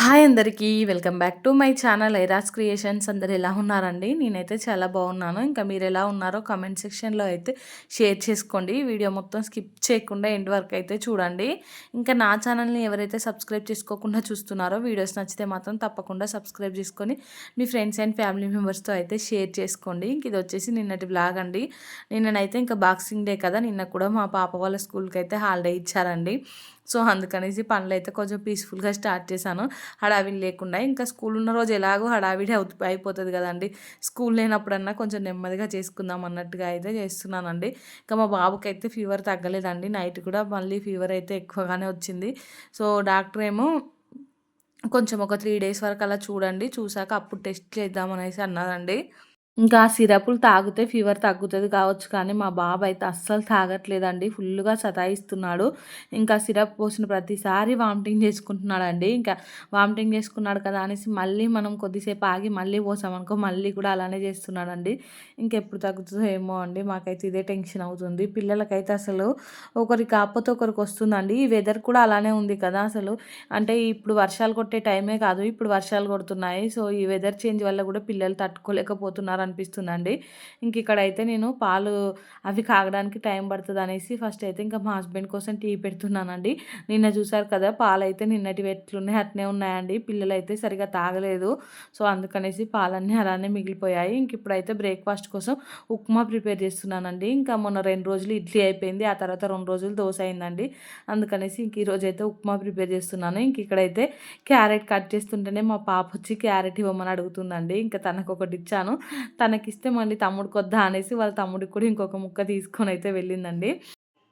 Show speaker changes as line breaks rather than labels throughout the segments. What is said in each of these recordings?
Hi అందరికీ welcome back to my channel Iras Creations. అందరు ఎలా ఉన్నారండి? నేనైతే చాలా బాగున్నాను. ఇంకా మీరు ఎలా ఉన్నారో కామెంట్ సెక్షన్లో అయితే షేర్ చేసుకోండి. వీడియో మొత్తం స్కిప్ చేయకుండా ఎండ్ వరకు అయితే చూడండి. ఇంకా నా ఛానల్ని ఎవరైతే సబ్స్క్రైబ్ చేసుకోకుండా చూస్తున్నారో వీడియోస్ నచ్చితే మాత్రం తప్పకుండా సబ్స్క్రైబ్ చేసుకొని మీ ఫ్రెండ్స్ అండ్ ఫ్యామిలీ మెంబర్స్తో అయితే షేర్ చేసుకోండి. ఇంక ఇది వచ్చేసి నిన్నటి బ్లాగ్ అండి. నిన్ననైతే ఇంకా బాక్సింగ్ డే కదా నిన్న కూడా మా పాప వాళ్ళ స్కూల్కి అయితే హాలిడే ఇచ్చారండి. సో అందుకనేసి పనులు అయితే కొంచెం పీస్ఫుల్గా స్టార్ట్ చేశాను. హడావిడి లేకుండా ఇంకా స్కూల్ ఉన్న రోజు ఎలాగో హడావిడి అవుతు అయిపోతుంది కదండి. స్కూల్ లేనప్పుడన్నా కొంచెం నెమ్మదిగా చేసుకుందాం అన్నట్టుగా అయితే చేస్తున్నానండి. ఇంకా మా బాబుకి అయితే ఫీవర్ తగ్గలేదండి. నైట్ కూడా మళ్ళీ ఫీవర్ అయితే ఎక్కువగానే వచ్చింది. సో డాక్టర్ ఏమో కొంచెం ఒక త్రీ డేస్ వరకు అలా చూడండి. చూసాక అప్పుడు టెస్ట్ చేద్దామనేసి అన్నారండి. ఇంకా ఆ సిరపులు తాగితే ఫీవర్ తగ్గుతుంది కావచ్చు కానీ మా బాబు అయితే అస్సలు తాగట్లేదండి. ఫుల్గా సతాయిస్తున్నాడు. ఇంకా సిరప్ పోసిన ప్రతిసారి వామిటింగ్ చేసుకుంటున్నాడండి. ఇంకా వామిటింగ్ చేసుకున్నాడు కదా అనేసి మళ్ళీ మనం కొద్దిసేపు ఆగి మళ్ళీ పోసామనుకో మళ్ళీ కూడా అలానే చేస్తున్నాడండి. ఇంకెప్పుడు తగ్గుతుందో ఏమో అండి. మాకైతే ఇదే టెన్షన్ అవుతుంది. పిల్లలకైతే అసలు ఒకరికి కాకపోతే ఒకరికి వస్తుందండి. ఈ వెదర్ కూడా అలానే ఉంది కదా అసలు. అంటే ఇప్పుడు వర్షాలు కొట్టే టైమే కాదు ఇప్పుడు వర్షాలు కొడుతున్నాయి. సో ఈ వెదర్ చేంజ్ వల్ల కూడా పిల్లలు తట్టుకోలేకపోతున్నారు అనిపిస్తుందండి. ఇంక ఇక్కడైతే నేను పాలు అవి కాగడానికి టైం పడుతుంది అనేసి ఫస్ట్ అయితే ఇంకా మా హస్బెండ్ కోసం టీ పెడుతున్నానండి. నిన్న చూసారు కదా పాలు అయితే నిన్నటి ఎట్లున్నాయి అట్నే ఉన్నాయండి. పిల్లలు అయితే సరిగా తాగలేదు. సో అందుకనేసి పాలన్నీ అలానే మిగిలిపోయాయి. ఇంక ఇప్పుడైతే బ్రేక్ఫాస్ట్ కోసం ఉప్మా ప్రిపేర్ చేస్తున్నానండి. ఇంకా మొన్న రెండు రోజులు ఇడ్లీ అయిపోయింది ఆ తర్వాత రెండు రోజులు దోశ అయిందండి. అందుకనేసి ఇంక ఈరోజు అయితే ఉప్మా ప్రిపేర్ చేస్తున్నాను. ఇంక ఇక్కడైతే క్యారెట్ కట్ చేస్తుంటేనే మా పాప వచ్చి క్యారెట్ ఇవ్వమని అడుగుతుందండి. ఇంకా తనకు ఒకటి ఇచ్చాను. తనకిస్తే మళ్ళీ తమ్ముడికి వద్దా అనేసి వాళ్ళ తమ్ముడికి కూడా ఇంకొక ముక్క తీసుకొని అయితే వెళ్ళిందండి.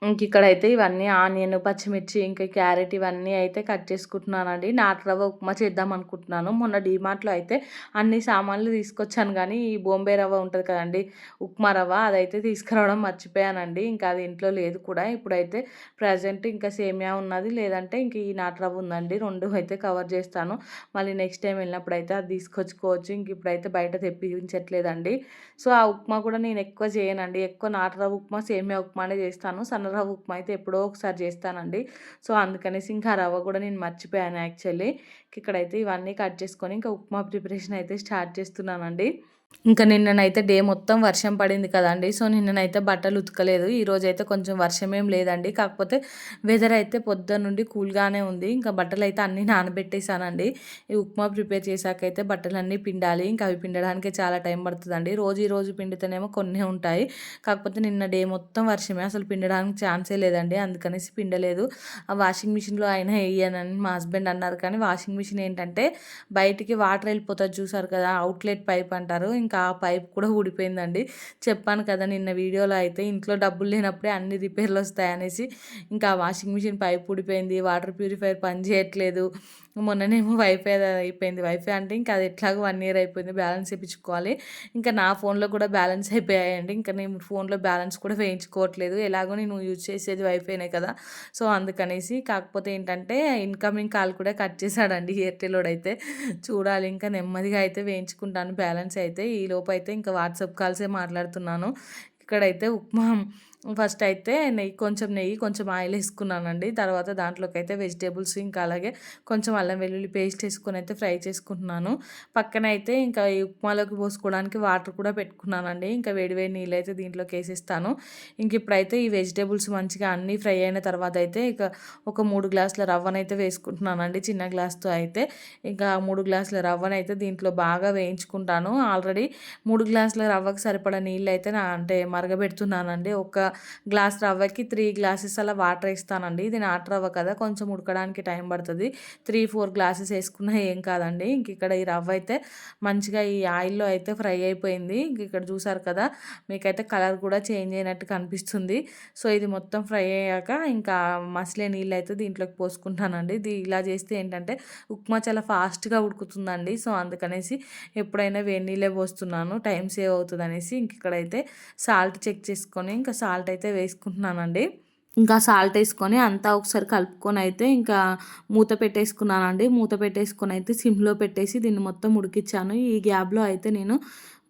ఇంక ఇక్కడైతే ఇవన్నీ ఆనియన్ పచ్చిమిర్చి ఇంకా క్యారెట్ ఇవన్నీ అయితే కట్ చేసుకుంటున్నానండి. నాటు రవ్వ ఉప్మా చేద్దాం అనుకుంటున్నాను. మొన్న డీమార్ట్లో అయితే అన్ని సామాన్లు తీసుకొచ్చాను కానీ ఈ బొంబే రవ్వ ఉంటుంది కదండి ఉప్మా రవ్వ అదైతే తీసుకురావడం మర్చిపోయానండి. ఇంకా అది ఇంట్లో లేదు కూడా. ఇప్పుడైతే ప్రజెంట్ ఇంకా సేమియా ఉన్నది. లేదంటే ఇంక ఈ నాటు రవ్వ ఉందండి. రెండు అయితే కవర్ చేస్తాను. మళ్ళీ నెక్స్ట్ టైం వెళ్ళినప్పుడు అయితే అది తీసుకొచ్చుకోవచ్చు. ఇంక ఇప్పుడైతే బయట తెప్పించట్లేదండి. సో ఆ ఉప్మా కూడా నేను ఎక్కువ చేయనండి. ఎక్కువ నాటు రవ్వ ఉప్మా సేమియా ఉప్మానే చేస్తాను. సన్న రవ్వ ఉప్మా అయితే ఎప్పుడో ఒకసారి చేస్తానండి. సో అందుకనేసి ఇంకా రవ్వ కూడా నేను మర్చిపోయాను యాక్చువల్లీ. ఇక్కడైతే ఇవన్నీ కట్ చేసుకొని ఇంకా ఉప్మా ప్రిపరేషన్ అయితే స్టార్ట్ చేస్తున్నానండి. ఇంకా నిన్ననైతే డే మొత్తం వర్షం పడింది కదండి. సో నిన్ననైతే బట్టలు ఉతకలేదు. ఈరోజు అయితే కొంచెం వర్షం ఏం లేదండి. కాకపోతే వెదర్ అయితే పొద్దున్న నుండి కూల్గానే ఉంది. ఇంకా బట్టలు అయితే అన్నీ నానబెట్టేశానండి. ఈ ఉప్మా ప్రిపేర్ చేశాకైతే బట్టలు అన్నీ పిండాలి. ఇంకా అవి పిండడానికి చాలా టైం పడుతుందండి. రోజు ఈ రోజు పిండితేనేమో కొన్ని ఉంటాయి. కాకపోతే నిన్న డే మొత్తం వర్షమే. అసలు పిండడానికి ఛాన్సే లేదండి. అందుకనేసి పిండలేదు. ఆ వాషింగ్ మిషన్లో అయినా వేయనని మా హస్బెండ్ అన్నారు. కానీ వాషింగ్ మిషన్ ఏంటంటే బయటికి వాటర్ వెళ్ళిపోతుంది చూసారు కదా అవుట్లెట్ పైప్ అంటారు. ఇంకా ఆ పైప్ కూడా ఊడిపోయిందండి. చెప్పాను కదా నిన్న వీడియోలో అయితే ఇంట్లో డబ్బులు లేనప్పుడే అన్ని రిపేర్లు వస్తాయనేసి ఇంకా వాషింగ్ మిషన్ పైప్ ఊడిపోయింది వాటర్ ప్యూరిఫైర్ పని చేయట్లేదు. మొన్ననేమో వైఫై అయిపోయింది. వైఫై అంటే ఇంకా అది ఎట్లాగో వన్ ఇయర్ అయిపోయింది. బ్యాలెన్స్ వేయించుకోవాలి ఇంకా నా ఫోన్లో కూడా బ్యాలెన్స్ అయిపోయాయండి. ఇంకా నేను ఫోన్లో బ్యాలెన్స్ కూడా వేయించుకోవట్లేదు. ఎలాగో నేను యూజ్ చేసేది వైఫైనే కదా. సో అందుకనేసి కాకపోతే ఏంటంటే ఇన్కమింగ్ కాల్ కూడా కట్ చేశాడండి ఎయిర్టెల్లోడ్ అయితే చూడాలి. ఇంకా నెమ్మదిగా అయితే వేయించుకుంటాను. బ్యాలెన్స్ అయితే ఈ లోపు అయితే ఇంకా వాట్సాప్ కాల్సే మాట్లాడుతున్నాను. ఇక్కడైతే ఉప్మా ఫస్ట్ అయితే నెయ్యి కొంచెం నెయ్యి కొంచెం ఆయిల్ వేసుకున్నానండి. తర్వాత దాంట్లోకి అయితే వెజిటేబుల్స్ ఇంకా అలాగే కొంచెం అల్లం వెల్లుల్లి పేస్ట్ వేసుకొని అయితే ఫ్రై చేసుకుంటున్నాను. పక్కన అయితే ఇంకా ఈ ఉప్మాలోకి పోసుకోవడానికి వాటర్ కూడా పెట్టుకున్నానండి. ఇంకా వేడివేడి నీళ్ళు అయితే దీంట్లోకి వేసేస్తాను. ఇంక ఇప్పుడైతే ఈ వెజిటేబుల్స్ మంచిగా అన్నీ ఫ్రై అయిన తర్వాత అయితే ఇక ఒక మూడు గ్లాసుల రవ్వనైతే వేసుకుంటున్నానండి. చిన్న గ్లాస్తో అయితే ఇంకా మూడు గ్లాసుల రవ్వనైతే దీంట్లో బాగా వేయించుకుంటాను. ఆల్రెడీ మూడు గ్లాసుల రవ్వకు సరిపడా నీళ్ళు అయితే నా అంటే మరగబెడుతున్నానండి. ఒక గ్లాస్ రవ్వకి త్రీ గ్లాసెస్ అలా వాటర్ వేస్తానండి. ఇది నాటు రవ్వ కదా కొంచెం ఉడకడానికి టైం పడుతుంది. త్రీ ఫోర్ గ్లాసెస్ వేసుకున్నా ఏం కాదండి. ఇంక ఇక్కడ ఈ రవ్వ అయితే మంచిగా ఈ ఆయిల్లో అయితే ఫ్రై అయిపోయింది. ఇంక ఇక్కడ చూసారు కదా మీకైతే కలర్ కూడా చేంజ్ అయినట్టు కనిపిస్తుంది. సో ఇది మొత్తం ఫ్రై అయ్యాక ఇంకా మసలే నీళ్ళు అయితే దీంట్లోకి పోసుకుంటానండి. ఇది ఇలా చేస్తే ఏంటంటే ఉప్మా చాలా ఫాస్ట్గా ఉడుకుతుందండి. సో అందుకనేసి ఎప్పుడైనా వేడి నీళ్ళే పోస్తున్నాను. టైం సేవ్ అవుతుంది అనేసి ఇంక ఇక్కడైతే సాల్ట్ చెక్ చేసుకొని ఇంకా సాల్ట్ సాల్ట్ అయితే వేసుకుంటున్నానండి. ఇంకా సాల్ట్ వేసుకొని అంతా ఒకసారి కలుపుకొని అయితే ఇంకా మూత పెట్టేసుకున్నానండి. మూత పెట్టేసుకొని అయితే సిమ్లో పెట్టేసి దీన్ని మొత్తం ఉడికిచ్చాను. ఈ గ్యాప్లో అయితే నేను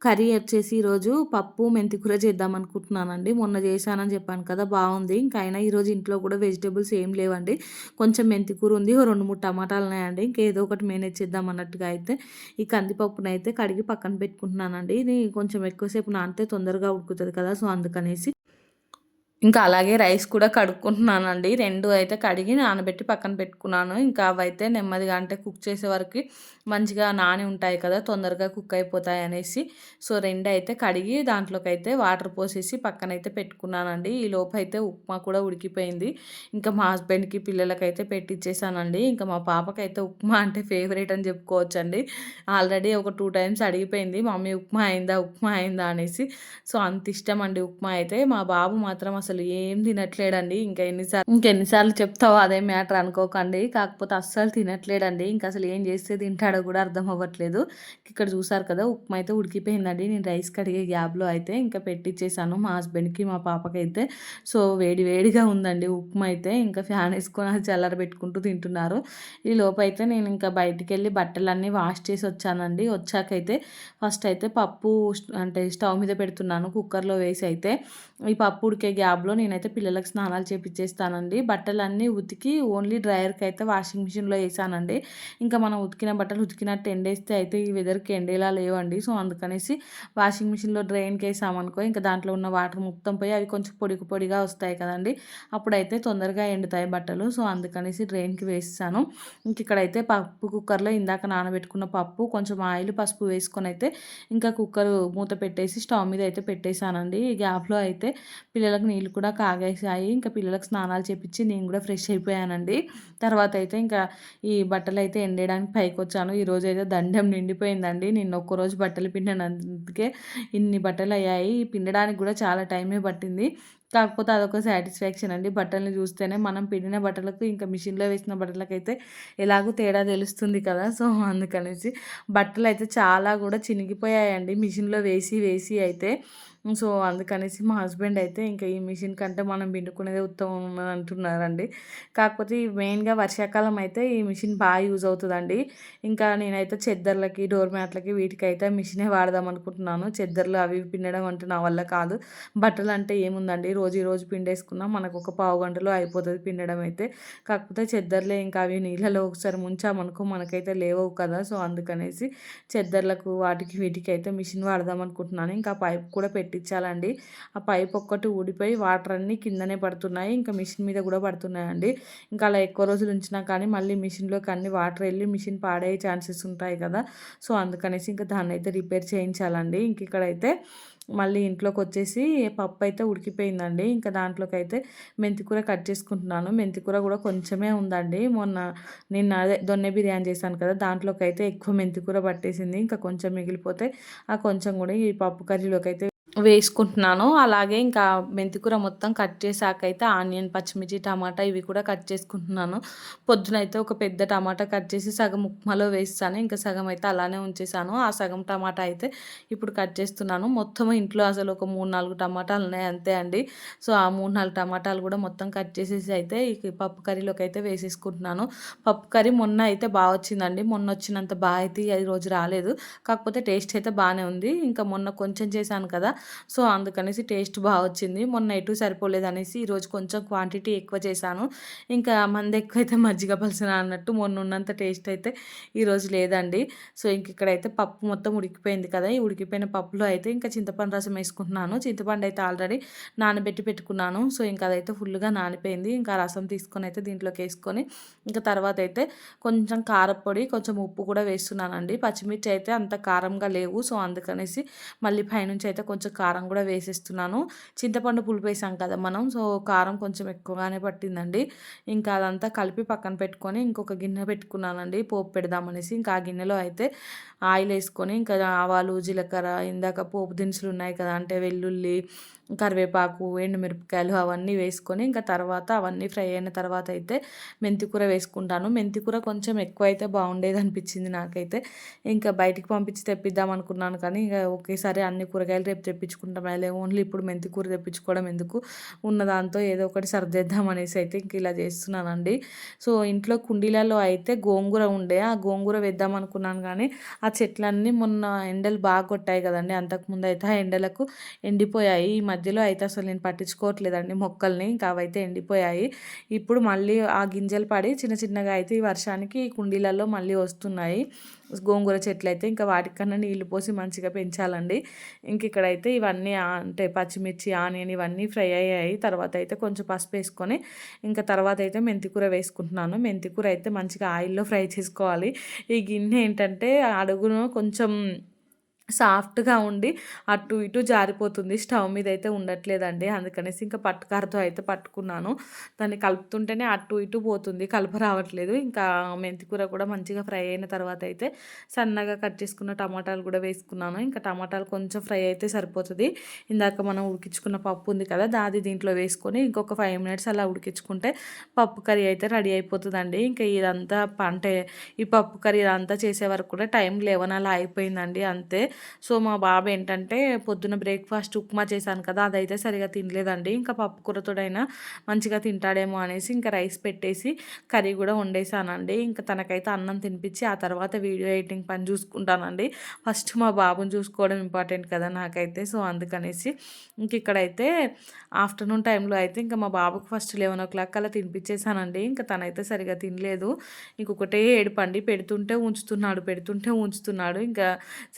కర్రీ వచ్చేసి ఈరోజు పప్పు మెంతికూర చేద్దాం అనుకుంటున్నానండి. మొన్న చేశానని చెప్పాను కదా బాగుంది. ఇంకా అయినా ఈరోజు ఇంట్లో కూడా వెజిటేబుల్స్ ఏం లేవండి. కొంచెం మెంతికూర ఉంది ఓ రెండు మూడు టమాటాలు ఉన్నాయండి. ఇంకేదో ఒకటి మేనేజ్ చేద్దాం అన్నట్టుగా అయితే ఈ కందిపప్పును అయితే కడిగి పక్కన పెట్టుకుంటున్నానండి. ఇది కొంచెం ఎక్కువసేపు నానితే తొందరగా ఉడుకుతుంది కదా సో అందుకనేసి ఇంకా అలాగే రైస్ కూడా కడుక్కుంటున్నానండి. రెండు అయితే కడిగి నానబెట్టి పక్కన పెట్టుకున్నాను. ఇంకా అవైతే నెమ్మదిగా అంటే కుక్ చేసే వరకు మంచిగా నాని ఉంటాయి కదా తొందరగా కుక్ అయిపోతాయి అనేసి. సో రెండు అయితే కడిగి దాంట్లోకి అయితే వాటర్ పోసేసి పక్కన అయితే పెట్టుకున్నానండి. ఈ లోపు అయితే ఉప్మా కూడా ఉడికిపోయింది. ఇంకా మా హస్బెండ్కి పిల్లలకైతే పెట్టించేసానండి ఇంకా మా పాపకైతే ఉప్మా అంటే ఫేవరెట్ అని చెప్పుకోవచ్చండి. ఆల్రెడీ ఒక టూ టైమ్స్ అడిగిపోయింది మమ్మీ ఉప్మా అయిందా ఉప్మా అయిందా? అనేసి. సో అంత ఇష్టం అండి ఉప్మా అయితే. మా బాబు మాత్రం అసలు అసలు ఏం తినట్లేడండి. ఇంకా ఎన్నిసార్లు ఇంకెన్నిసార్లు చెప్తావో అదే మ్యాటర్ అనుకోకండి. కాకపోతే అస్సలు తినట్లేడండి. ఇంకా అసలు ఏం చేస్తే తింటాడో కూడా అర్థం అవ్వట్లేదు. ఇక్కడ చూసారు కదా ఉప్మా అయితే ఉడికిపోయిందండి. నేను రైస్ కడిగే గ్యాబ్లో అయితే ఇంకా పెట్టించేసాను మా హస్బెండ్కి మా పాపకి అయితే సో వేడి వేడిగా ఉందండి ఉప్మా అయితే. ఇంకా ఫ్యాన్ వేసుకొని అది చల్లర పెట్టుకుంటూ తింటున్నారు. ఈ లోపైతే అయితే నేను ఇంకా బయటికి వెళ్ళి బట్టలన్నీ వాష్ చేసి వచ్చానండి. వచ్చాకైతే ఫస్ట్ అయితే పప్పు అంటే స్టవ్ మీద పెడుతున్నాను కుక్కర్లో వేసి అయితే. ఈ పప్పు ఉడికే గ్యాప్ టబ్లో నేనైతే పిల్లలకు స్నానాలు చేపించేస్తానండి బట్టలన్నీ ఉతికి ఓన్లీ డ్రైయర్కి అయితే వాషింగ్ మిషన్లో వేసానండి ఇంకా మనం ఉతికిన బట్టలు ఉతికినట్టు ఎండేస్తే అయితే ఈ వెదర్కి ఎండేలా లేవండి. సో అందుకనేసి వాషింగ్ మిషన్లో డ్రైన్కి వేసామనుకో ఇంకా దాంట్లో ఉన్న వాటర్ మొత్తం పోయి అవి కొంచెం పొడి పొడిగా వస్తాయి కదండి. అప్పుడైతే తొందరగా ఎండుతాయి బట్టలు. సో అందుకనేసి డ్రైన్కి వేసాను ఇంక ఇక్కడైతే పప్పు కుక్కర్లో ఇందాక నానబెట్టుకున్న పప్పు కొంచెం ఆయిల్ పసుపు వేసుకొని అయితే ఇంకా కుక్కర్ మూత పెట్టేసి స్టవ్ మీద అయితే పెట్టేశానండి ఈ గ్యాప్లో అయితే పిల్లలకు నీళ్ళు కూడా కాగేసాయి ఇంకా పిల్లలకు స్నానాలు చేపించి నేను కూడా ఫ్రెష్ అయిపోయానండి. తర్వాత అయితే ఇంకా ఈ బట్టలు అయితే ఎండేయడానికి పైకి వచ్చాను ఈరోజు అయితే దండం నిండిపోయిందండి. నిన్న ఒక్కరోజు బట్టలు పిండినందుకే ఇన్ని బట్టలు అయ్యాయి పిండడానికి కూడా చాలా టైమే పట్టింది. కాకపోతే అదొక సాటిస్ఫాక్షన్ అండి. బట్టల్ని చూస్తేనే మనం పిండిన బట్టలకు ఇంకా మిషన్లో వేసిన బట్టలకైతే ఎలాగో తేడా తెలుస్తుంది కదా. సో అందుకనేసి బట్టలు అయితే చాలా కూడా చినిగిపోయాయండి. మిషన్లో వేసి వేసి అయితే సో అందుకనేసి మా హస్బెండ్ అయితే ఇంకా ఈ మిషన్ కంటే మనం పిండుకునేదే ఉత్తమం అంటున్నారండి. కాకపోతే మెయిన్గా వర్షాకాలం అయితే ఈ మిషన్ బాగా యూజ్ అవుతుందండి. ఇంకా నేనైతే చెద్దర్లకి డోర్ మ్యాట్లకి వీటికి అయితే మిషనే వాడదాం అనుకుంటున్నాను. చెద్దర్లు అవి పిండడం అంటే నా వల్ల కాదు. బట్టలు అంటే ఏముందండి? రోజు రోజు పిండేసుకున్నా. మనకు ఒక పావు గంటలో అయిపోతుంది పిండడం అయితే. కాకపోతే చెద్దర్లే ఇంకా అవి నీళ్ళలో ఒకసారి ముంచామనుకో మనకైతే లేవవు కదా. సో అందుకనేసి చెద్దర్లకు వాటికి వీటికి అయితే మిషన్ వాడదాం అనుకుంటున్నాను. ఇంకా పైప్ కూడా పెట్టి పెట్టించాలండి. ఆ పైప్ ఒక్కటి ఊడిపోయి వాటర్ అన్నీ కిందనే పడుతున్నాయి. ఇంకా మిషన్ మీద కూడా పడుతున్నాయండి. ఇంకా అలా ఎక్కువ రోజులు ఉంచినా కానీ మళ్ళీ మిషన్లోకి అన్ని వాటర్ వెళ్ళి మిషన్ పాడయ్యే ఛాన్సెస్ ఉంటాయి కదా. సో అందుకనేసి ఇంకా దాన్ని అయితే రిపేర్ చేయించాలండి. ఇంక ఇక్కడైతే మళ్ళీ ఇంట్లోకి వచ్చేసి పప్పు అయితే ఉడికిపోయిందండి. ఇంకా దాంట్లోకి అయితే మెంతికూర కట్ చేసుకుంటున్నాను. మెంతికూర కూడా కొంచెమే ఉందండి. మొన్న నిన్న అదే దొన్నె బిర్యానీ చేశాను కదా దాంట్లోకి అయితే ఎక్కువ మెంతికూర పట్టేసింది. ఇంకా కొంచెం మిగిలిపోతే ఆ కొంచెం కూడా ఈ పప్పు కర్రీలోకి అయితే వేసుకుంటున్నాను. అలాగే ఇంకా మెంతికూర మొత్తం కట్ చేశాక అయితే ఆనియన్ పచ్చిమిర్చి టమాటా ఇవి కూడా కట్ చేసుకుంటున్నాను. పొద్దున అయితే ఒక పెద్ద టమాటా కట్ చేసి సగం ఉప్మాలో వేస్తాను. ఇంకా సగం అయితే అలానే ఉంచేసాను ఆ సగం టమాటా అయితే ఇప్పుడు కట్ చేస్తున్నాను. మొత్తం ఇంట్లో అసలు ఒక మూడు నాలుగు టమాటాలు ఉన్నాయి అంతే అండి. సో ఆ మూడు నాలుగు టమాటాలు కూడా మొత్తం కట్ చేసేసి అయితే ఈ పప్పు కర్రీలోకి అయితే వేసేసుకుంటున్నాను. పప్పు కర్రీ మొన్న అయితే బాగా వచ్చిందండి. మొన్న వచ్చినంత బాగా అయితే ఈ రోజు రాలేదు. కాకపోతే టేస్ట్ అయితే బాగానే ఉంది. ఇంకా మొన్న కొంచెం చేశాను కదా. సో అందుకనేసి టేస్ట్ బాగా వచ్చింది మొన్న ఎటు సరిపోలేదు అనేసి ఈరోజు కొంచెం క్వాంటిటీ ఎక్కువ చేశాను. ఇంకా మంది ఎక్కువైతే మజ్జిగ పలసిన అన్నట్టు మొన్న ఉన్నంత టేస్ట్ అయితే ఈరోజు లేదండి. సో ఇంక ఇక్కడైతే పప్పు మొత్తం ఉడికిపోయింది కదా ఈ ఉడికిపోయిన పప్పులో అయితే ఇంకా చింతపండు రసం వేసుకుంటున్నాను. చింతపండు అయితే ఆల్రెడీ నానబెట్టి పెట్టుకున్నాను. సో ఇంకా అదైతే ఫుల్గా నానిపోయింది. ఇంకా రసం తీసుకొని అయితే దీంట్లోకి వేసుకొని ఇంకా తర్వాత అయితే కొంచెం కారపొడి కొంచెం ఉప్పు కూడా వేస్తున్నానండి. పచ్చిమిర్చి అయితే అంత కారంగా లేవు. సో అందుకనేసి మళ్ళీ పైనుంచి అయితే కొంచెం కారం కూడా వేసేస్తున్నాను. చింతపండు పులుపు వేసాం కదా మనం సో కారం కొంచెం ఎక్కువగానే పట్టిందండి. ఇంకా అదంతా కలిపి పక్కన పెట్టుకొని ఇంకొక గిన్నె పెట్టుకున్నానండి. పోపు పెడదామనేసి ఇంకా ఆ గిన్నెలో అయితే ఆయిల్ వేసుకొని ఇంకా ఆవాలు జీలకర్ర ఇందాక పోపు దినుసులు ఉన్నాయి కదా అంటే వెల్లుల్లి కరివేపాకు ఎండుమిరపకాయలు అవన్నీ వేసుకొని ఇంకా తర్వాత అవన్నీ ఫ్రై అయిన తర్వాత అయితే మెంతికూర వేసుకుంటాను. మెంతి కూర కొంచెం ఎక్కువ అయితే బాగుండేది అనిపించింది నాకైతే. ఇంకా బయటికి పంపించి తెప్పిద్దాం అనుకున్నాను కానీ ఇంకా ఒకేసారి అన్ని కూరగాయలు రేపు తెప్పించుకుంటాం. అలా ఓన్లీ ఇప్పుడు మెంతికూర తెప్పించుకోవడం ఎందుకు? ఉన్న దాంతో ఏదో ఒకటి సర్దేద్దాం అనేసి అయితే ఇంక ఇలా చేస్తున్నానండి. సో ఇంట్లో కుండీలలో అయితే గోంగూర ఉండే. ఆ గోంగూర వేద్దాం అనుకున్నాను కానీ ఆ చెట్లన్నీ మొన్న ఎండలు బాగా కొట్టాయి కదండి. అంతకుముందు అయితే ఆ ఎండలకు ఎండిపోయాయి. ఈ మధ్యలో అయితే అసలు నేను పట్టించుకోవట్లేదండి మొక్కల్ని. ఇంకా అవైతే ఎండిపోయాయి. ఇప్పుడు మళ్ళీ ఆ గింజలు పడి చిన్న చిన్నగా అయితే ఈ వర్షానికి కుండీలలో మళ్ళీ వస్తున్నాయి. గోంగూర చెట్లు అయితే ఇంకా వాటికన్నా నీళ్ళు పోసి మంచిగా పెంచాలండి. ఇంక ఇక్కడైతే ఇవన్నీ అంటే పచ్చిమిర్చి ఆనియన్ ఇవన్నీ ఫ్రై అయ్యాయి. తర్వాత అయితే కొంచెం పసుపు వేసుకొని ఇంకా తర్వాత అయితే మెంతికూర వేసుకుంటున్నాను. మెంతికూర అయితే మంచిగా ఆయిల్లో ఫ్రై చేసుకోవాలి. ఈ గిన్నె ఏంటంటే అడుగును కొంచెం సాఫ్ట్గా ఉండి అటు ఇటు జారిపోతుంది. స్టవ్ మీద అయితే ఉండట్లేదండి. అందుకనేసి ఇంకా పట్టుకారతో అయితే పట్టుకున్నాను. దాన్ని కలుపుతుంటేనే అటు ఇటు పోతుంది. కలుపు రావట్లేదు. ఇంకా మెంతికూర కూడా మంచిగా ఫ్రై అయిన తర్వాత అయితే సన్నగా కట్ చేసుకున్న టమాటాలు కూడా వేసుకున్నాను. ఇంకా టమాటాలు కొంచెం ఫ్రై అయితే సరిపోతుంది. ఇందాక మనం ఉడికించుకున్న పప్పు ఉంది కదా దాది దీంట్లో వేసుకొని ఇంకొక ఫైవ్ మినిట్స్ అలా ఉడికించుకుంటే పప్పు కర్రీ అయితే రెడీ అయిపోతుందండి. ఇంకా ఇదంతా అంటే ఈ పప్పు కర్రీ ఇదంతా చేసే వరకు కూడా టైం లెవెన్ అలా అయిపోయిందండి. అంతే. సో మా బాబు ఏంటంటే పొద్దున్న బ్రేక్ఫాస్ట్ ఉప్మా చేశాను కదా అదైతే సరిగా తినలేదండి. ఇంకా పప్పు కూరతోడైనా మంచిగా తింటాడేమో అనేసి ఇంకా రైస్ పెట్టేసి కర్రీ కూడా వండేసానండి ఇంకా తనకైతే అన్నం తినిపించి ఆ తర్వాత వీడియో ఎడిటింగ్ పని చూసుకుంటానండి. ఫస్ట్ మా బాబుని చూసుకోవడం ఇంపార్టెంట్ కదా నాకైతే. సో అందుకనేసి ఇంక ఇక్కడైతే ఆఫ్టర్నూన్ టైంలో అయితే ఇంకా మా బాబుకు ఫస్ట్ లెవెన్ ఓ క్లాక్ అలా తినిపించేసానండి ఇంకా తనైతే సరిగా తినలేదు. ఇంకొకటే ఏడుపండి పెడుతుంటే ఉంచుతున్నాడు పెడుతుంటే ఉంచుతున్నాడు. ఇంకా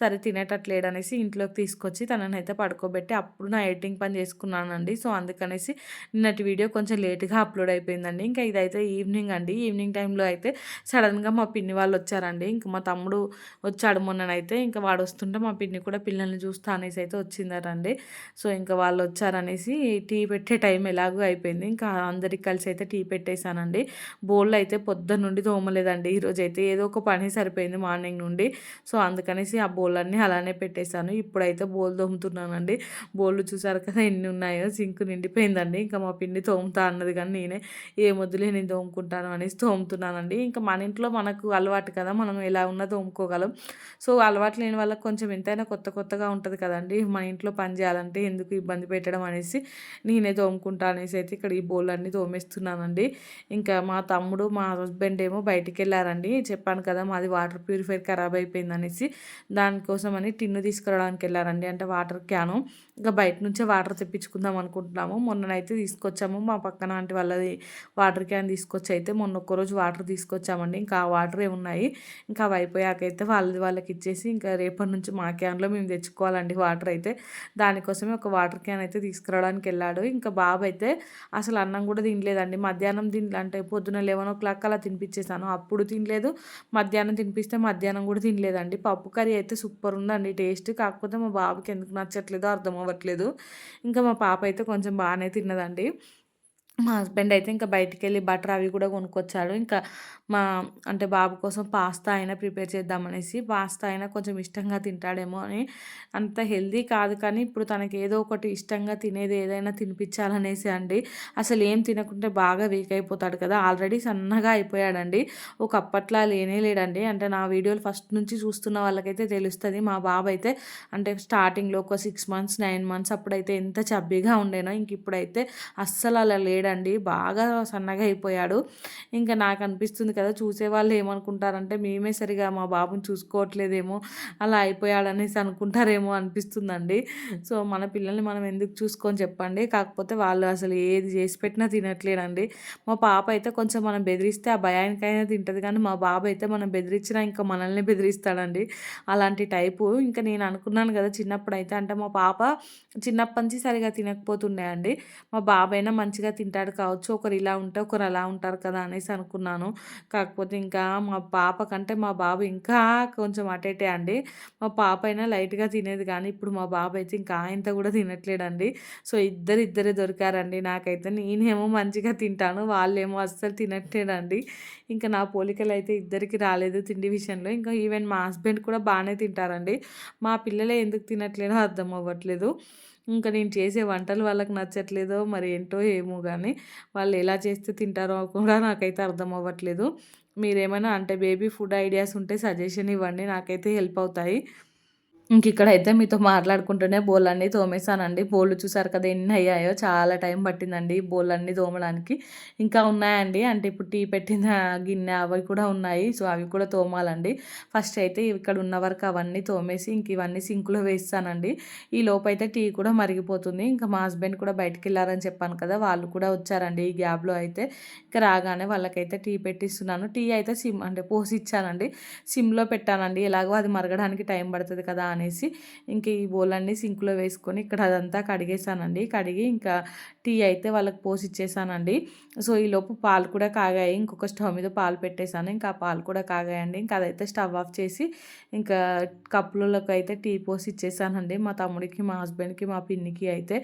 సరే తినే తినేటట్లేడు అనేసి ఇంట్లోకి తీసుకొచ్చి తనని అయితే పడుకోబెట్టి అప్పుడు నా ఎడిటింగ్ పని చేసుకున్నానండి. సో అందుకనేసి నిన్నటి వీడియో కొంచెం లేట్గా అప్లోడ్ అయిపోయిందండి. ఇంకా ఇదైతే ఈవినింగ్ అండి. ఈవినింగ్ టైంలో అయితే సడన్గా మా పిన్ని వాళ్ళు వచ్చారండి ఇంకా మా తమ్ముడు వచ్చాడు మొన్ననైతే. ఇంకా వాడు వస్తుంటే మా పిన్ని కూడా పిల్లల్ని చూస్తా అనేసి అయితే వచ్చిందరండి సో ఇంకా వాళ్ళు వచ్చారనేసి టీ పెట్టే టైం ఎలాగో అయిపోయింది. ఇంకా అందరికి కలిసి అయితే టీ పెట్టేశానండి. బోళ్ళు అయితే పొద్దున్న నుండి తోమలేదండి. ఈరోజు అయితే ఏదో ఒక పని సరిపోయింది మార్నింగ్ నుండి. సో అందుకనేసి ఆ బోళ్ళన్నీ అలా అలానే పెట్టేశాను. ఇప్పుడైతే బోల్ తోముతున్నానండి. బోళ్ళు చూసారు కదా ఎన్ని ఉన్నాయో? సింక్ నిండిపోయిందండి. ఇంకా మా పిండి తోముతా అన్నది కానీ నేనే ఏ మొద్దులే నేను తోముకుంటాను అనేసి తోముతున్నానండి. ఇంకా మన ఇంట్లో మనకు అలవాటు కదా మనం ఎలా ఉన్నా తోముకోగలం. సో అలవాటు లేని వాళ్ళకి కొంచెం ఎంతైనా కొత్త కొత్తగా ఉంటుంది కదండి. మన ఇంట్లో పని చేయాలంటే ఎందుకు ఇబ్బంది పెట్టడం అనేసి నేనే తోముకుంటా అనేసి అయితే ఇక్కడ ఈ బోల్ అన్నీ తోమేస్తున్నానండి. ఇంకా మా తమ్ముడు మా హస్బెండ్ ఏమో బయటికి వెళ్ళారండి. చెప్పాను కదా మాది వాటర్ ప్యూరిఫైర్ ఖరాబ్ అయిపోయింది అనేసి దానికోసం అని తీసుకురావడానికి వెళ్ళారండి అంటే వాటర్ క్యాను. ఇంకా బయట నుంచే వాటర్ తెప్పించుకుందాం అనుకుంటున్నాము. మొన్ననైతే తీసుకొచ్చాము. మా పక్కన ఆంటీ వాళ్ళది వాటర్ క్యాన్ తీసుకొచ్చి అయితే మొన్న ఒక్కరోజు వాటర్ తీసుకొచ్చామండి. ఇంకా ఆ వాటరే ఉన్నాయి. ఇంకా అవి అయిపోయాకైతే వాళ్ళది వాళ్ళకి ఇచ్చేసి ఇంకా రేపటి నుంచి మా క్యాన్లో మేము తెచ్చుకోవాలండి వాటర్ అయితే. దానికోసమే ఒక వాటర్ క్యాన్ అయితే తీసుకురావడానికి వెళ్ళాడు. ఇంకా బాబు అయితే అసలు అన్నం కూడా తినలేదండి. మధ్యాహ్నం తినలే అంటే పొద్దున లెవెన్ ఓ క్లాక్ అలా తినిపించేసాను అప్పుడు తినలేదు. మధ్యాహ్నం తినిపిస్తే మధ్యాహ్నం కూడా తినలేదండి. పప్పు కర్రీ అయితే సూపర్ ఉందండి. టేస్ట్ కాకపోతే మా బాబుకి ఎందుకు నచ్చట్లేదో అర్థం అవ్వట్లేదు. ఇంకా మా పాప అయితే కొంచెం బాగానే తిన్నదండి. మా హస్బెండ్ అయితే ఇంకా బయటికి వెళ్ళి బటర్ అవి కూడా కొనుక్కొచ్చాడు. ఇంకా మా అంటే బాబు కోసం పాస్తా అయినా ప్రిపేర్ చేద్దామనేసి పాస్తా అయినా కొంచెం ఇష్టంగా తింటాడేమో అని అంత హెల్దీ కాదు కానీ ఇప్పుడు తనకి ఏదో ఒకటి ఇష్టంగా తినేది ఏదైనా తినిపించాలనేసి అండి. అసలు ఏం తినకుంటే బాగా వీక్ అయిపోతాడు కదా. ఆల్రెడీ సన్నగా అయిపోయాడండి. ఒక అప్పట్లా లేనే లేడండి. అంటే నా వీడియోలు ఫస్ట్ నుంచి చూస్తున్న వాళ్ళకైతే తెలుస్తుంది. మా బాబు అయితే అంటే స్టార్టింగ్లో ఒక సిక్స్ మంత్స్ నైన్ మంత్స్ అప్పుడైతే ఎంత చబ్బీగా ఉండేనో ఇంక ఇప్పుడైతే అస్సలు అలా లేడండి బాగా సన్నగా అయిపోయాడు. ఇంకా నాకు అనిపిస్తుంది కదా చూసేవాళ్ళు ఏమనుకుంటారంటే మేమే సరిగా మా బాబుని చూసుకోవట్లేదేమో అలా అయిపోయాడనేసి అనుకుంటారేమో అనిపిస్తుందండి. సో మన పిల్లల్ని మనం ఎందుకు చూసుకొని చెప్పండి. కాకపోతే వాళ్ళు అసలు ఏది చేసి పెట్టినా తినట్లేదండి. మా పాప అయితే కొంచెం మనం బెదిరిస్తే ఆ భయానికైనా తింటుంది. కానీ మా బాబు అయితే మనం బెదిరించినా ఇంకా మనల్ని బెదిరిస్తాడండి. అలాంటి టైపు. ఇంకా నేను అనుకున్నాను కదా చిన్నప్పుడు అయితే అంటే మా పాప చిన్నప్పటి నుంచి సరిగా తినకపోతుండే అండి. మా బాబైనా మంచిగా తింటాడు. కావచ్చు. ఒకరు ఇలా ఉంటే ఒకరు అలా ఉంటారు కదా అనేసి అనుకున్నాను. కాకపోతే ఇంకా మా పాప కంటే మా బాబు ఇంకా కొంచెం అటేటే అండి. మా పాప అయినా లైట్గా తినేది కానీ ఇప్పుడు మా బాబు అయితే ఇంకా ఆయనతో కూడా తినట్లేడండి. సో ఇద్దరు ఇద్దరే దొరికారండి నాకైతే. నేనేమో మంచిగా తింటాను. వాళ్ళేమో అస్సలు తినట్లేదండి ఇంకా నా పోలికలు అయితే ఇద్దరికి రాలేదు తిండి విషయంలో. ఇంకా ఈవెన్ మా హస్బెండ్ కూడా బాగానే తింటారండి. మా పిల్లలే ఎందుకు తినట్లేదో అర్థం అవ్వట్లేదు. ఇంకా నేను చేసే వంటలు వాళ్ళకి నచ్చట్లేదో మరి ఏంటో ఏమో కానీ వాళ్ళు ఎలా చేస్తే తింటారో కూడా నాకైతే అర్థం అవ్వట్లేదు. మీరేమైనా అంటే బేబీ ఫుడ్ ఐడియాస్ ఉంటే సజెషన్ ఇవ్వండి నాకైతే హెల్ప్ అవుతాయి. ఇంక ఇక్కడైతే మీతో మాట్లాడుకుంటూనే బోళ్ళన్నీ తోమేశానండి. బోళ్ళు చూసారు కదా ఎన్ని అయ్యాయో చాలా టైం పట్టిందండి బోళ్ళన్నీ తోమడానికి. ఇంకా ఉన్నాయండి. అంటే ఇప్పుడు టీ పెట్టిన గిన్నె అవి కూడా ఉన్నాయి. సో అవి కూడా తోమాలండి. ఫస్ట్ అయితే ఇక్కడ ఉన్న వరకు అవన్నీ తోమేసి ఇంక ఇవన్నీ సింక్లో వేస్తానండి. ఈ లోపైతే అయితే టీ కూడా మరిగిపోతుంది. ఇంకా మా హస్బెండ్ కూడా బయటికి వెళ్ళారని చెప్పాను కదా వాళ్ళు కూడా వచ్చారండి ఈ గ్యాప్లో అయితే. ఇంకా రాగానే వాళ్ళకైతే టీ పెట్టిస్తున్నాను. టీ అయితే సిమ్ అంటే పోసి ఇచ్చానండి. సిమ్లో పెట్టానండి. ఎలాగో అది మరగడానికి టైం పడుతుంది కదా అనేసి ఇంక ఈ బోలన్నీ సింక్లో వేసుకొని ఇక్కడ అదంతా కడిగేసానండి. కడిగి ఇంకా టీ అయితే వాళ్ళకి పోసి ఇచ్చేసానండి సో ఈలోపు పాలు కూడా కాగాయి. ఇంకొక స్టవ్ మీద పాలు పెట్టేశాను ఇంకా ఆ పాలు కూడా కాగాయండి. ఇంకా అదైతే స్టవ్ ఆఫ్ చేసి ఇంకా కప్పులలోకి అయితే టీ పోసి ఇచ్చేసానండి మా తమ్ముడికి మా హస్బెండ్కి మా పిన్నికి అయితే.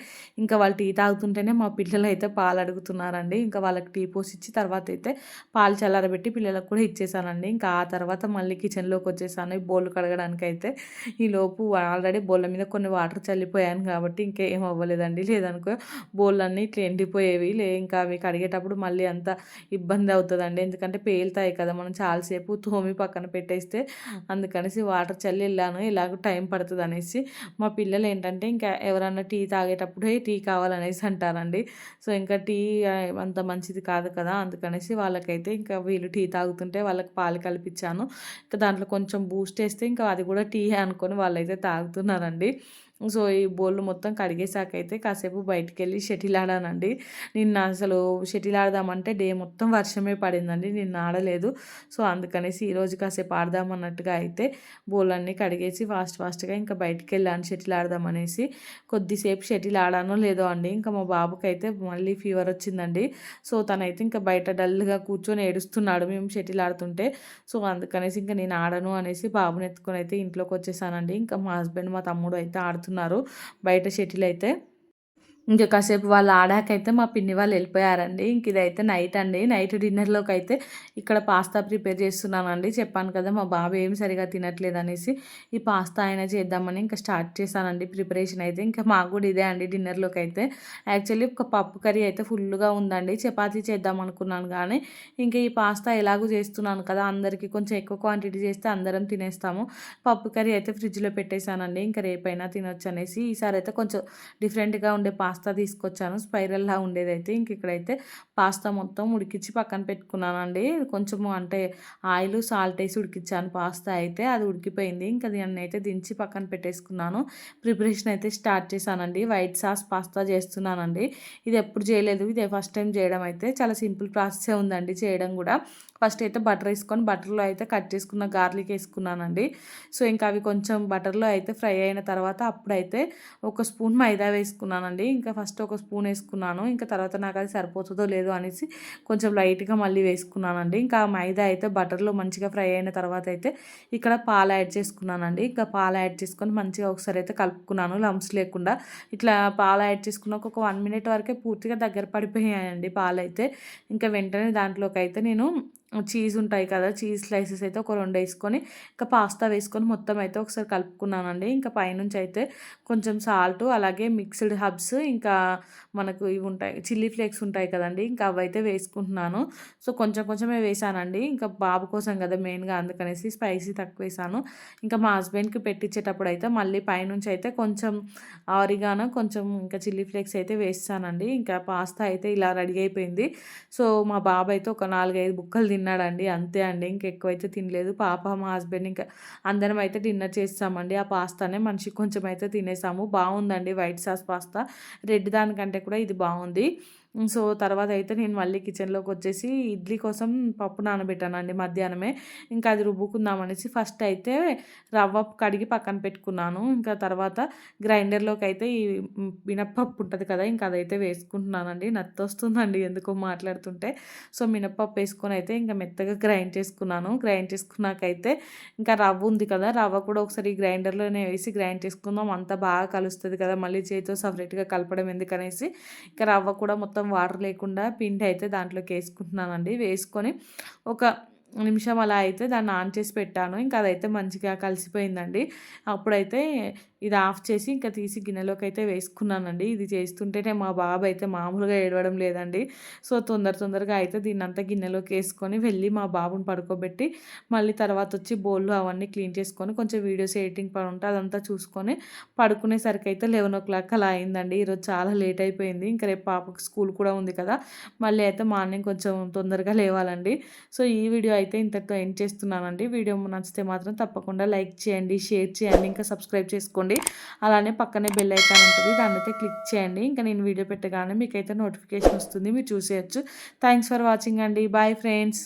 ఇంకా వాళ్ళు టీ తాగుతుంటేనే మా పిల్లలు అయితే పాలు అడుగుతున్నారండి. ఇంకా వాళ్ళకి టీ పోసి ఇచ్చి తర్వాత అయితే పాలు చల్లారబెట్టి పిల్లలకు కూడా ఇచ్చేసానండి. ఇంకా ఆ తర్వాత మళ్ళీ కిచెన్లోకి వచ్చేసాను ఈ బోళ్ళు కడగడానికి అయితే ఈలో లోపు ఆల్రెడీ బోళ్ళ మీద కొన్ని వాటర్ చల్లిపోయాను కాబట్టి ఇంకేం అవ్వలేదండి. లేదనుకో బోళ్ళన్నీ ఇట్లా ఎండిపోయేవి. లే ఇంకా అవి కడిగేటప్పుడు మళ్ళీ అంత ఇబ్బంది అవుతుందండి. ఎందుకంటే పేలుతాయి కదా మనం చాలాసేపు తోమి పక్కన పెట్టేస్తే అందుకనేసి వాటర్ చల్లి వెళ్ళాను. ఇలాగ టైం పడుతుంది అనేసి మా పిల్లలు ఏంటంటే ఇంకా ఎవరన్నా టీ తాగేటప్పుడే టీ కావాలనేసి అంటారండి. సో ఇంకా టీ అంత మంచిది కాదు కదా అందుకనేసి వాళ్ళకైతే ఇంకా వీళ్ళు టీ తాగుతుంటే వాళ్ళకి పాలు కల్పించాను. ఇంకా దాంట్లో కొంచెం బూస్ట్ వేస్తే ఇంకా అది కూడా టీ అనుకొని వాళ్ళు వాళ్ళైతే తాగుతున్నారండి. సో ఈ బోళ్ళు మొత్తం కడిగేసాకైతే కాసేపు బయటికి వెళ్ళి షటిల్ ఆడానండి నిన్న అసలు షటిల్ ఆడదామంటే డే మొత్తం వర్షమే పడిందండి నిన్న ఆడలేదు. సో అందుకనేసి ఈరోజు కాసేపు ఆడదామన్నట్టుగా అయితే బోళ్ళన్నీ కడిగేసి ఫాస్ట్ ఫాస్ట్గా ఇంకా బయటికి వెళ్ళాను షటిల్ ఆడదామనేసి కొద్దిసేపు షటిల్ ఆడానో లేదో అండి ఇంకా మా బాబుకి అయితే మళ్ళీ ఫీవర్ వచ్చిందండి. సో తనైతే ఇంకా బయట డల్గా కూర్చొని ఏడుస్తున్నాడు మేము షటిల్ ఆడుతుంటే సో అందుకనేసి ఇంకా నేను ఆడను అనేసి బాబుని ఎత్తుకొని అయితే ఇంట్లోకి వచ్చేసానండి ఇంకా మా హస్బెండ్ మా తమ్ముడు అయితే ఆడుతున్నారు. వేస్తున్నారు బయట షటిల్ అయితే. ఇంకా కాసేపు వాళ్ళు ఆడాకైతే మా పిన్ని వాళ్ళు వెళ్ళిపోయారండి. ఇంక ఇదైతే నైట్ అండి. నైట్ డిన్నర్లోకి అయితే ఇక్కడ పాస్తా ప్రిపేర్ చేస్తున్నానండి. చెప్పాను కదా మా బాబు ఏం సరిగా తినట్లేదు అనేసి ఈ పాస్తా అయినా చేద్దామని ఇంకా స్టార్ట్ చేశానండి ప్రిపరేషన్ అయితే. ఇంకా మాకు కూడా ఇదే అండి డిన్నర్లోకి అయితే. యాక్చువల్లీ ఒక పప్పు కర్రీ అయితే ఫుల్గా ఉందండి. చపాతీ చేద్దాం అనుకున్నాను కానీ ఇంకా ఈ పాస్తా ఎలాగో చేస్తున్నాను కదా అందరికీ కొంచెం ఎక్కువ క్వాంటిటీ చేస్తే అందరం తినేస్తాము. పప్పు కర్రీ అయితే ఫ్రిడ్జ్లో పెట్టేశానండి. ఇంకా రేపైనా తినొచ్చు అనేసి ఈసారి అయితే కొంచెం డిఫరెంట్గా ఉండే పాస్తా పాస్తా తీసుకొచ్చాను. స్పైరల్లా ఉండేదైతే ఇంక ఇక్కడైతే పాస్తా మొత్తం ఉడికించి పక్కన పెట్టుకున్నానండి. కొంచెము అంటే ఆయిల్ సాల్ట్ వేసి ఉడికించాను పాస్తా అయితే. అది ఉడికిపోయింది. ఇంకా దీన్ని అయితే దించి పక్కన పెట్టేసుకున్నాను. ప్రిపరేషన్ అయితే స్టార్ట్ చేశానండి. వైట్ సాస్ పాస్తా చేస్తున్నానండి. ఇది ఎప్పుడు చేయలేదు. ఇదే ఫస్ట్ టైం చేయడం అయితే. చాలా సింపుల్ ప్రాసెసే ఉందండి చేయడం కూడా. ఫస్ట్ అయితే బటర్ వేసుకొని బటర్లో అయితే కట్ చేసుకున్న గార్లిక్ వేసుకున్నానండి. సో ఇంకా అవి కొంచెం బటర్లో అయితే ఫ్రై అయిన తర్వాత అప్పుడైతే ఒక స్పూన్ మైదా వేసుకున్నానండి. ఇంకా ఫస్ట్ ఒక స్పూన్ వేసుకున్నాను. ఇంకా తర్వాత నాకు అది సరిపోతుందో లేదో అనేసి కొంచెం లైట్గా మళ్ళీ వేసుకున్నానండి. ఇంకా మైదా అయితే బటర్లో మంచిగా ఫ్రై అయిన తర్వాత అయితే ఇక్కడ పాలు యాడ్ చేసుకున్నానండి. ఇంకా పాలు యాడ్ చేసుకొని మంచిగా ఒకసారి అయితే కలుపుకున్నాను. లంప్స్ లేకుండా ఇట్లా పాలు యాడ్ చేసుకున్నాక ఒక వన్ మినిట్ వరకే పూర్తిగా దగ్గర పడిపోయాయండి పాలు అయితే ఇంకా వెంటనే దాంట్లోకి అయితే నేను చీజ్ ఉంటాయి కదా చీజ్ స్లైసెస్ అయితే ఒక రెండు వేసుకొని ఇంకా పాస్తా వేసుకొని మొత్తం అయితే ఒకసారి కలుపుకున్నానండి. ఇంకా పైనుంచి అయితే కొంచెం సాల్ట్ అలాగే మిక్స్డ్ హబ్స్ ఇంకా మనకు ఇవి ఉంటాయి చిల్లీ ఫ్లేక్స్ ఉంటాయి కదండి ఇంకా అవి అయితే వేసుకుంటున్నాను. సో కొంచెం కొంచెమే వేసానండి. ఇంకా బాబు కోసం కదా మెయిన్గా అందుకనేసి స్పైసీ తక్కువ వేసాను. ఇంకా మా హస్బెండ్కి పెట్టించేటప్పుడు అయితే మళ్ళీ పైనుంచి అయితే కొంచెం ఆరిగానో కొంచెం ఇంకా చిల్లీ ఫ్లేక్స్ అయితే వేస్తానండి. ఇంకా పాస్తా అయితే ఇలా రెడీ అయిపోయింది. సో మా బాబు అయితే ఒక నాలుగైదు బుక్కలు తిని తిన్నాడండి. అంతే అండి. ఇంకెక్కువైతే తినలేదు. పాప మా హస్బెండ్ ఇంకా అందరం అయితే డిన్నర్ చేస్తామండి. ఆ పాస్తానే మనిషి కొంచెం అయితే తినేసాము. బాగుందండి. White sauce pasta. రెడ్ దానికంటే కూడా ఇది బాగుంది. సో తర్వాత అయితే నేను మళ్ళీ కిచెన్లోకి వచ్చేసి ఇడ్లీ కోసం పప్పు నానబెట్టానండి మధ్యాహ్నమే. ఇంకా అది రుబ్బుకుందామనేసి ఫస్ట్ అయితే రవ్వ కడిగి పక్కన పెట్టుకున్నాను. ఇంకా తర్వాత గ్రైండర్లోకి అయితే ఈ మినప్పప్పు ఉంటుంది కదా ఇంకా అదైతే వేసుకుంటున్నానండి. నత్తొస్తుందండి ఎందుకో మాట్లాడుతుంటే. సో మినప్పప్పు వేసుకొని అయితే ఇంకా మెత్తగా గ్రైండ్ చేసుకున్నాను. గ్రైండ్ చేసుకున్నాకైతే ఇంకా రవ్వ ఉంది కదా రవ్వ కూడా ఒకసారి గ్రైండర్లోనే వేసి గ్రైండ్ చేసుకుందాం. అంతా బాగా కలుస్తుంది కదా మళ్ళీ చేతితో సపరేట్గా కలపడం ఎందుకనేసి. ఇంకా రవ్వ కూడా మొత్తం మొత్తం వాటర్ లేకుండా పిండి అయితే దాంట్లోకి వేసుకుంటున్నానండి. వేసుకొని ఒక నిమిషం అలా అయితే దాన్ని ఆన్ చేసి పెట్టాను. ఇంకా అదైతే మంచిగా కలిసిపోయిందండి. అప్పుడైతే ఇది ఆఫ్ చేసి ఇంకా తీసి గిన్నెలోకి అయితే వేసుకున్నానండి. ఇది చేస్తుంటేనే మా బాబు అయితే మామూలుగా ఏడవడం లేదండి. సో తొందర తొందరగా అయితే దీన్ని అంతా గిన్నెలోకి వేసుకొని వెళ్ళి మా బాబుని పడుకోబెట్టి మళ్ళీ తర్వాత వచ్చి బోళ్ళు అవన్నీ క్లీన్ చేసుకొని కొంచెం వీడియోస్ ఎడిటింగ్ పని ఉంటే అదంతా చూసుకొని పడుకునేసరికి అయితే లెవెన్ ఓ క్లాక్ అలా అయిందండి. ఈరోజు చాలా లేట్ అయిపోయింది. ఇంకా రేపు పాపకు స్కూల్ కూడా ఉంది కదా. మళ్ళీ అయితే మార్నింగ్ కొంచెం తొందరగా లేవాలండి. సో ఈ వీడియో అయితే ఇంతటితో ఎండ్ చేస్తున్నానండి. వీడియో నచ్చితే మాత్రం తప్పకుండా లైక్ చేయండి షేర్ చేయండి ఇంకా సబ్స్క్రైబ్ చేసుకోండి. అలానే పక్కనే బెల్ ఐకాన్ ఉంటుంది. దాన్ని అయితే క్లిక్ చేయండి. ఇంకా నేను వీడియో పెట్టగానే మీకైతే నోటిఫికేషన్ వస్తుంది. మీరు చూసేయచ్చు. థ్యాంక్స్ ఫర్ వాచింగ్ అండి. Bye friends